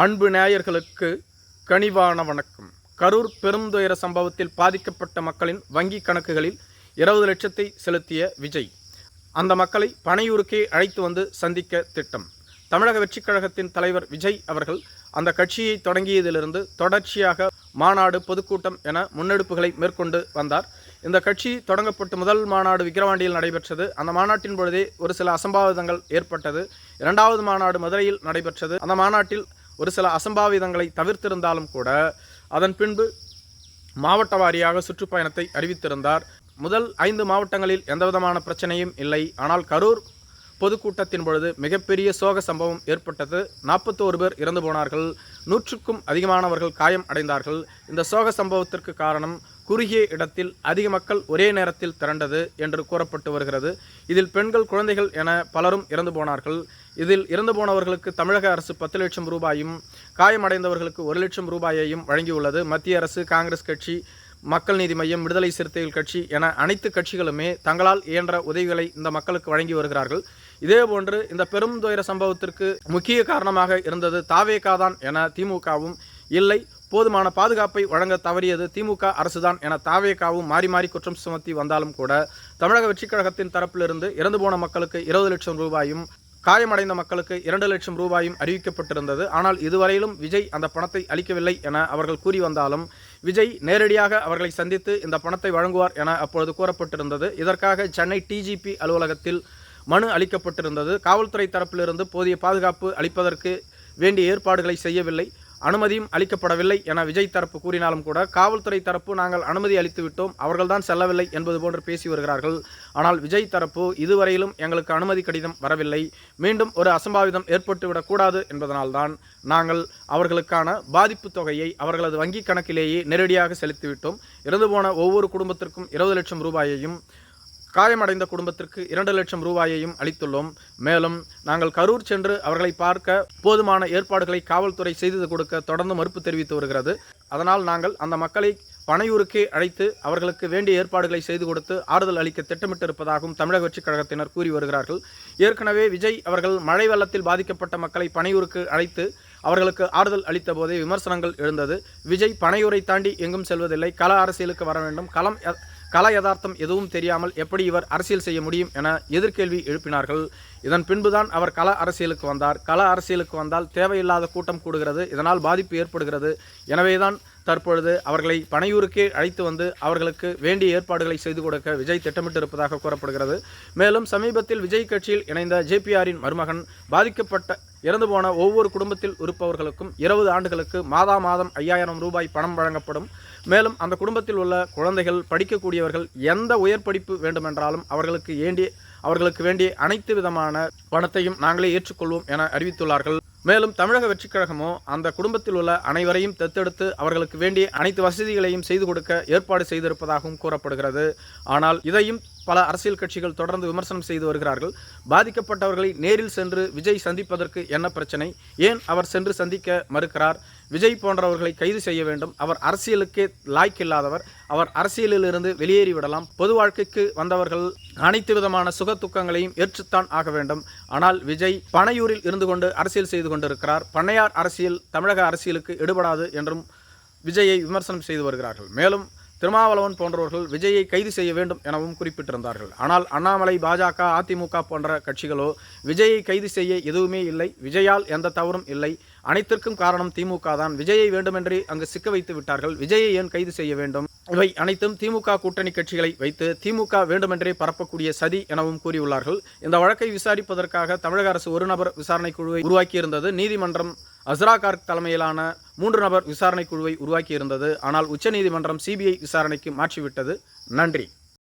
அன்பு நேயர்களுக்கு கனிவான வணக்கம். கரூர் பெருந்துயர சம்பவத்தில் பாதிக்கப்பட்ட மக்களின் வங்கி கணக்குகளில் இருபது லட்சத்தை செலுத்திய விஜய். அந்த மக்களை பனையூருக்கே அழைத்து வந்து சந்திக்க திட்டம். தமிழக வெற்றிக் கழகத்தின் தலைவர் விஜய் அவர்கள் அந்த கட்சியை தொடங்கியதிலிருந்து தொடர்ச்சியாக மாநாடு பொதுக்கூட்டம் என முன்னெடுப்புகளை மேற்கொண்டு வந்தார். இந்த கட்சி தொடங்கப்பட்டு முதல் மாநாடு விக்கிரவாண்டியில் நடைபெற்றது. அந்த மாநாட்டின் பொழுதே ஒரு சில அசம்பாவிதங்கள் ஏற்பட்டது. இரண்டாவது மாநாடு மதுரையில் நடைபெற்றது. அந்த மாநாட்டில் ஒரு சில அசம்பாவிதங்களை தவிர்த்திருந்தாலும் கூட அதன் பின்பு மாவட்ட வாரியாக சுற்றுப்பயணத்தை அறிவித்திருந்தார். முதல் ஐந்து மாவட்டங்களில் எந்தவிதமான பிரச்சனையும் இல்லை. ஆனால் கரூர் பொதுக்கூட்டத்தின் பொழுது மிகப்பெரிய சோக சம்பவம் ஏற்பட்டது. நாற்பத்தோரு பேர் இறந்து போனார்கள். நூற்றுக்கும் அதிகமானவர்கள் காயம் அடைந்தார்கள். இந்த சோக சம்பவத்திற்கு காரணம் குறுகிய இடத்தில் அதிக மக்கள் ஒரே நேரத்தில் திரண்டது என்று கூறப்பட்டு வருகிறது. இதில் பெண்கள் குழந்தைகள் என பலரும் இறந்து போனார்கள். இதில் இறந்து போனவர்களுக்கு தமிழக அரசு பத்து லட்சம் ரூபாயும் காயமடைந்தவர்களுக்கு ஒரு லட்சம் ரூபாயையும் வழங்கியுள்ளது. மத்திய அரசு காங்கிரஸ் கட்சி மக்கள் நீதி மையம் விடுதலை சிறுத்தைகள் கட்சி என அனைத்து கட்சிகளுமே தங்களால் இயன்ற உதவிகளை இந்த மக்களுக்கு வழங்கி வருகிறார்கள். இதேபோன்று இந்த பெரும் துயர சம்பவத்திற்கு முக்கிய காரணமாக இருந்தது தாவேகாதான் என திமுகவும் இல்லை. போதுமான பாதுகாப்பை வழங்க தவறியது திமுக அரசுதான் என தாவேகாவும் மாறி மாறி குற்றம் சுமத்தி வந்தாலும் கூட தமிழக வெற்றிக் கழகத்தின் தரப்பிலிருந்து இறந்து போன மக்களுக்கு இருபது லட்சம் ரூபாயும் காயமடைந்த மக்களுக்கு இரண்டு லட்சம் ரூபாயும் அறிவிக்கப்பட்டிருந்தது. ஆனால் இதுவரையிலும் விஜய் அந்த பணத்தை அளிக்கவில்லை என அவர்கள் கூறி வந்தாலும் விஜய் நேரடியாக அவர்களை சந்தித்து இந்த பணத்தை வழங்குவார் என அப்பொழுது கூறப்பட்டிருந்தது. இதற்காக சென்னை டிஜிபி அலுவலகத்தில் மனு அளிக்கப்பட்டிருந்தது. காவல்துறை தரப்பிலிருந்து போதிய பாதுகாப்பு அளிப்பதற்கு வேண்டிய ஏற்பாடுகளை செய்யவில்லை. அனுமதியும் அளிக்கப்படவில்லை என விஜய் தரப்பு கூறினாலும் கூட காவல்துறை தரப்பு நாங்கள் அனுமதி அளித்து விட்டோம் அவர்கள்தான் செல்லவில்லை என்பது போன்று பேசி வருகிறார்கள். ஆனால் விஜய் தரப்பு இதுவரையிலும் எங்களுக்கு அனுமதி கடிதம் வரவில்லை. மீண்டும் ஒரு அசம்பாவிதம் ஏற்பட்டுவிடக்கூடாது என்பதனால்தான் நாங்கள் அவர்களுக்கான பாதிப்பு தொகையை அவர்களது வங்கி கணக்கிலேயே நேரடியாக செலுத்திவிட்டோம். இறந்து போன ஒவ்வொரு குடும்பத்திற்கும் இருபது லட்சம் ரூபாயையும் காயமடைந்த குடும்பத்திற்கு இரண்டு லட்சம் ரூபாயையும் அளித்துள்ளோம். மேலும் நாங்கள் கரூர் சென்று அவர்களை பார்க்க போதுமான ஏற்பாடுகளை காவல்துறை செய்து கொடுக்க தொடர்ந்து மறுப்பு தெரிவித்து வருகிறது. அதனால் நாங்கள் அந்த மக்களை பனையூருக்கே அழைத்து அவர்களுக்கு வேண்டிய ஏற்பாடுகளை செய்து கொடுத்து ஆறுதல் அளிக்க திட்டமிட்டிருப்பதாகவும் தமிழக வெற்றிக் கழகத்தினர் கூறி வருகிறார்கள். ஏற்கனவே விஜய் அவர்கள் மழை வெள்ளத்தில் பாதிக்கப்பட்ட மக்களை பனையூருக்கு அழைத்து அவர்களுக்கு ஆறுதல் அளித்த போதே விமர்சனங்கள் எழுந்தது. விஜய் பனையூரை தாண்டி எங்கும் செல்வதில்லை. கள அரசியலுக்கு வர வேண்டும். களம் கலா யதார்த்தம் எதுவும் தெரியாமல் எப்படி இவர் அரசியல் செய்ய முடியும் என எதிர்கேள்வி எழுப்பினார்கள். இதன் பின்புதான் அவர் கள அரசியலுக்கு வந்தார். கள அரசியலுக்கு வந்தால் தேவையில்லாத கூட்டம் கூடுகிறது. இதனால் பாதிப்பு ஏற்படுகிறது. எனவேதான் தற்பொழுது அவர்களை பனையூருக்கே அழைத்து வந்து அவர்களுக்கு வேண்டிய ஏற்பாடுகளை செய்து கொடுக்க விஜய் திட்டமிட்டு இருப்பதாக கூறப்படுகிறது. மேலும் சமீபத்தில் விஜய் கட்சியில் இணைந்த ஜேபிஆரின் மருமகன் பாதிக்கப்பட்ட இறந்து போன ஒவ்வொரு குடும்பத்தில் இருப்பவர்களுக்கும் இருபது ஆண்டுகளுக்கு மாதா மாதம் ஐயாயிரம் ரூபாய் பணம் வழங்கப்படும். மேலும் அந்த குடும்பத்தில் உள்ள குழந்தைகள் படிக்கக்கூடியவர்கள் எந்த உயர் படிப்பு வேண்டுமென்றாலும் அவர்களுக்கு ஏண்டிய அவர்களுக்கு வேண்டிய அனைத்து விதமான பணத்தையும் நாங்களே ஏற்றுக்கொள்வோம் என அறிவித்துள்ளார்கள். மேலும் தமிழக வெற்றிக் கழகமோ அந்த குடும்பத்தில் உள்ள அனைவரையும் தத்தெடுத்து அவர்களுக்கு வேண்டிய அனைத்து வசதிகளையும் செய்து கொடுக்க ஏற்பாடு செய்திருப்பதாகவும் கூறப்படுகிறது. ஆனால் இதையும் பல அரசியல் கட்சிகள் தொடர்ந்து விமர்சனம் செய்து வருகிறார்கள். பாதிக்கப்பட்டவர்களை நேரில் சென்று விஜய் சந்திப்பதற்கு என்ன பிரச்சனை? ஏன் அவர் சென்று சந்திக்க மறுக்கிறார்? விஜய் போன்றவர்களை கைது செய்ய வேண்டும். அவர் அரசியலுக்கே லாய்க்கில்லாதவர். அவர் அரசியலிலிருந்து வெளியேறி விடலாம். பொது வாழ்க்கைக்கு வந்தவர்கள் அனைத்து விதமான சுக துக்கங்களையும் ஏற்றுத்தான் ஆக வேண்டும். ஆனால் விஜய் பனையூரில் இருந்து கொண்டு அரசியல் செய்து கொண்டிருக்கிறார். பண்ணையார் அரசியல் தமிழக அரசியலுக்கு எடுபடாது என்றும் விஜயை விமர்சனம் செய்து வருகிறார்கள். மேலும் திருமாவளவன் போன்றவர்கள் விஜயை கைது செய்ய வேண்டும் எனவும் குறிப்பிட்டிருந்தார்கள். ஆனால் அண்ணாமலை பாஜக அதிமுக போன்ற கட்சிகளோ விஜயை கைது செய்ய எதுவுமே இல்லை. விஜயால் எந்த தவறும் இல்லை. அனைத்திற்கும் காரணம் திமுக தான். விஜயை வேண்டுமென்றே அங்கு சிக்க வைத்து விட்டார்கள். விஜயை ஏன் கைது செய்ய வேண்டும்? இவை அனைத்தும் திமுக கூட்டணி கட்சிகளை வைத்து திமுக வேண்டுமென்றே பரப்பக்கூடிய சதி எனவும் கூறியுள்ளார்கள். இந்த வழக்கை விசாரிப்பதற்காக தமிழக அரசு ஒரு நபர் விசாரணை குழுவை உருவாக்கியிருந்தது. நீதிமன்றம் அஸ்ரா கார்க் தலைமையிலான மூன்று நபர் விசாரணை குழுவை உருவாக்கியிருந்தது. ஆனால் உச்சநீதிமன்றம் சிபிஐ விசாரணைக்கு மாற்றிவிட்டது. நன்றி.